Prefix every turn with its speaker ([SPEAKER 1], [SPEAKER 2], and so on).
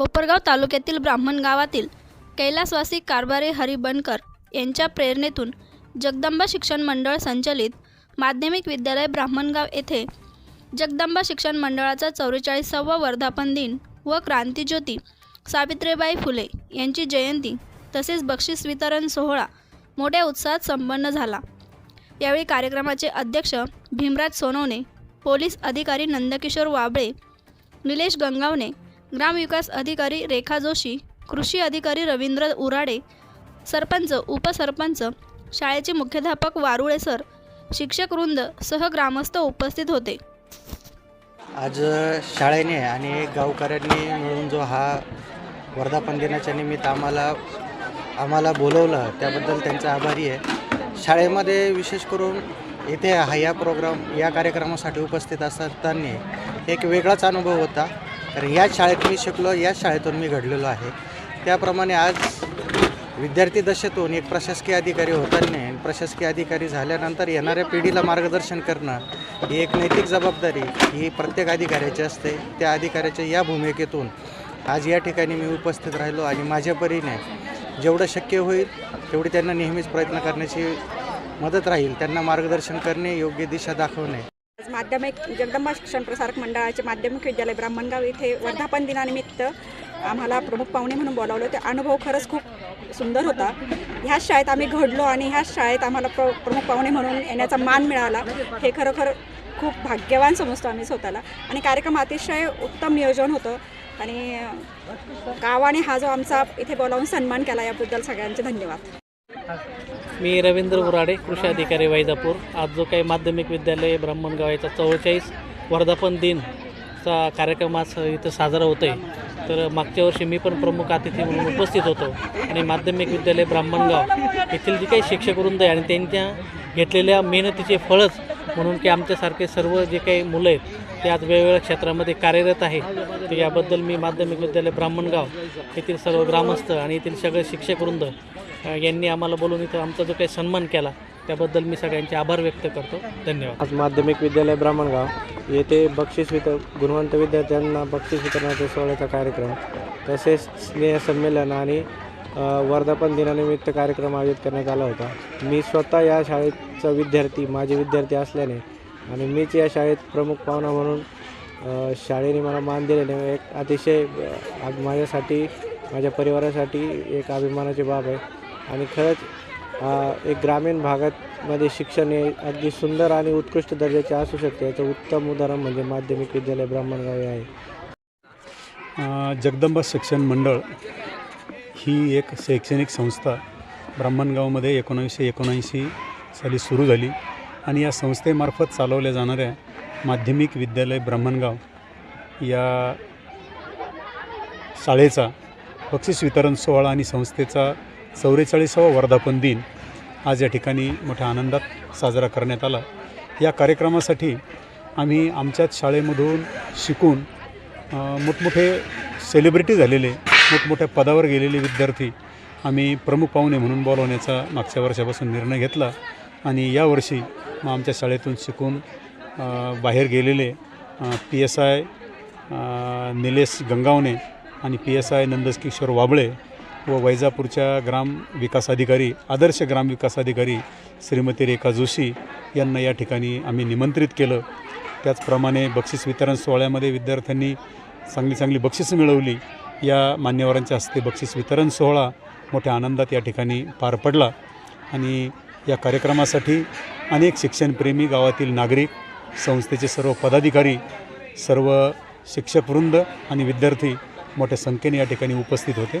[SPEAKER 1] कोपरगाव तालुक्यातील ब्राह्मण गावातील कैलासवासी कारभारी हरी बनकर यांच्या प्रेरणेतून जगदंबा शिक्षण मंडळ संचलित माध्यमिक विद्यालय ब्राह्मणगाव येथे जगदंबा शिक्षण मंडळाचा चौवेचाळीसावा वर्धापन दिन व क्रांतीज्योती सावित्रीबाई फुले यांची जयंती तसेच बक्षीस वितरण सोहळा मोठ्या उत्साहात संपन्न झाला. यावेळी कार्यक्रमाचे अध्यक्ष भीमराज सोनवणे पोलीस अधिकारी नंदकिशोर वाबळे निलेश गंगावणे ग्रामविकास अधिकारी रेखा जोशी कृषी अधिकारी रवींद्र उराडे सरपंच उपसरपंच शाळेचे मुख्याध्यापक वारुळे सर शिक्षक वृंद सह ग्रामस्थ उपस्थित होते.
[SPEAKER 2] आज शाळेने आणि गावकऱ्यांनी मिळून जो हा वर्धापन दिनाच्या निमित्त आम्हाला आम्हाला बोलवलं त्याबद्दल त्यांचा आभारी आहे. शाळेमध्ये विशेष करून येथे हा या प्रोग्राम या कार्यक्रमासाठी उपस्थित असताना एक वेगळाच अनुभव होता. कारण याच शाळेत मी शिकलो याच शाळेतून मी घडलेलो आहे. त्याप्रमाणे आज विद्यार्थी दशेतून एक प्रशासकीय अधिकारी होताना प्रशासकीय अधिकारी झाल्यानंतर येणाऱ्या पिढीला मार्गदर्शन करणं ही एक नैतिक जबाबदारी ही प्रत्येक अधिकाऱ्याची असते. त्या अधिकाऱ्याच्या या भूमिकेतून आज या ठिकाणी मी उपस्थित राहिलो आणि माझ्या परीने जेवढं शक्य होईल तेवढी त्यांना नेहमीच प्रयत्न करण्याची मदत राहील. त्यांना मार्गदर्शन करणे योग्य दिशा दाखवणे
[SPEAKER 3] माध्यमिक जगदंबा शिक्षण प्रसारक मंडळाचे माध्यमिक विद्यालय ब्राह्मणगाव इथे वर्धापन दिनानिमित्त आम्हाला प्रमुख पाहुणे म्हणून बोलावलं ते अनुभव खरंच खूप सुंदर होता. ह्याच शाळेत आम्ही घडलो आणि ह्याच शाळेत आम्हाला प्र प्रमुख पाहुणे म्हणून येण्याचा मान मिळाला. हे खरोखर खूप भाग्यवान समजतो आम्ही स्वतःला. आणि कार्यक्रम अतिशय उत्तम नियोजन होतं. आणि गावाने हा जो आमचा इथे बोलावून सन्मान केला याबद्दल सगळ्यांचे धन्यवाद.
[SPEAKER 4] मी रवींद्र उराडे कृषी अधिकारी वैजापूर. आज जो काही माध्यमिक विद्यालय ब्राह्मणगाव याचा चव्वेचाळीस वर्धापन दिनचा कार्यक्रम आज इथं साजरा होतो आहे तर मागच्या वर्षी मी पण प्रमुख अतिथी म्हणून उपस्थित होतो आणि माध्यमिक विद्यालय ब्राह्मणगाव येथील जे काही शिक्षक वृंद आहे आणि त्यांच्या घेतलेल्या मेहनतीचे फळच म्हणून की आमच्यासारखे सर्व जे काही मुलं आहेत ते आज वेगवेगळ्या क्षेत्रामध्ये कार्यरत आहे. तर याबद्दल मी माध्यमिक विद्यालय ब्राह्मणगाव येथील सर्व ग्रामस्थ आणि येथील सगळे शिक्षक वृंद यांनी आम्हाला बोलून इथं आमचा जो काही सन्मान केला त्याबद्दल मी सगळ्यांचे आभार व्यक्त करतो. धन्यवाद.
[SPEAKER 5] आज माध्यमिक विद्यालय ब्राह्मणगाव येथे बक्षीस वितर गुणवंत विद्यार्थ्यांना बक्षीस वितरणाचा सोहळ्याचा कार्यक्रम तसेच स्नेहसंमेलन आणि वर्धापन दिनानिमित्त कार्यक्रम आयोजित करण्यात आला होता. मी स्वतः या शाळेचा विद्यार्थी माझे विद्यार्थी असल्याने आणि मीच या शाळेत प्रमुख पाहुणा म्हणून शाळेने मला मान दिल्याने एक अतिशय माझ्यासाठी माझ्या परिवारासाठी एक अभिमानाची बाब आहे. आणि खरंच एक ग्रामीण भागामध्ये शिक्षण हे अगदी सुंदर आणि उत्कृष्ट दर्जाचे असू शकते. याचं उत्तम उदाहरण म्हणजे माध्यमिक विद्यालय ब्राह्मणगाव हे आहे
[SPEAKER 6] जगदंबा शिक्षण मंडळ ही एक शैक्षणिक संस्था ब्राह्मणगावमध्ये एकोणावीसशे एकोणऐंशी साली सुरू झाली आणि या संस्थेमार्फत चालवल्या जाणाऱ्या माध्यमिक विद्यालय ब्राह्मणगाव या शाळेचा बक्षीस वितरण सोहळा आणि संस्थेचा चौवेचाळीसावा वर्धापन दिन आज या ठिकाणी मोठ्या आनंदात साजरा करण्यात आला. या कार्यक्रमासाठी आम्ही आमच्याच शाळेमधून शिकून मोठमोठे सेलिब्रिटी झालेले मोठमोठ्या पदावर गेलेले विद्यार्थी आम्ही प्रमुख पाहुणे म्हणून बोलवण्याचा मागच्या वर्षापासून निर्णय घेतला आणि यावर्षी मग आमच्या शाळेतून शिकून बाहेर गेलेले P S I Nilesh Gangawane आणि P S I Nandkishor Wable व वैजापूरच्या ग्राम विकास अधिकारी आदर्श ग्राम विकास अधिकारी श्रीमती रेखा जोशी यांना या ठिकाणी आम्ही निमंत्रित केलं. त्याचप्रमाणे बक्षीस वितरण सोहळ्यामध्ये विद्यार्थ्यांनी चांगली चांगली बक्षिसं मिळवली. या मान्यवरांच्या हस्ते बक्षीस वितरण सोहळा मोठ्या आनंदात या ठिकाणी पार पडला. आणि या कार्यक्रमासाठी अनेक शिक्षणप्रेमी गावातील नागरिक संस्थेचे सर्व पदाधिकारी सर्व शिक्षकवृंद आणि विद्यार्थी मोठ्या संख्येने या ठिकाणी उपस्थित होते.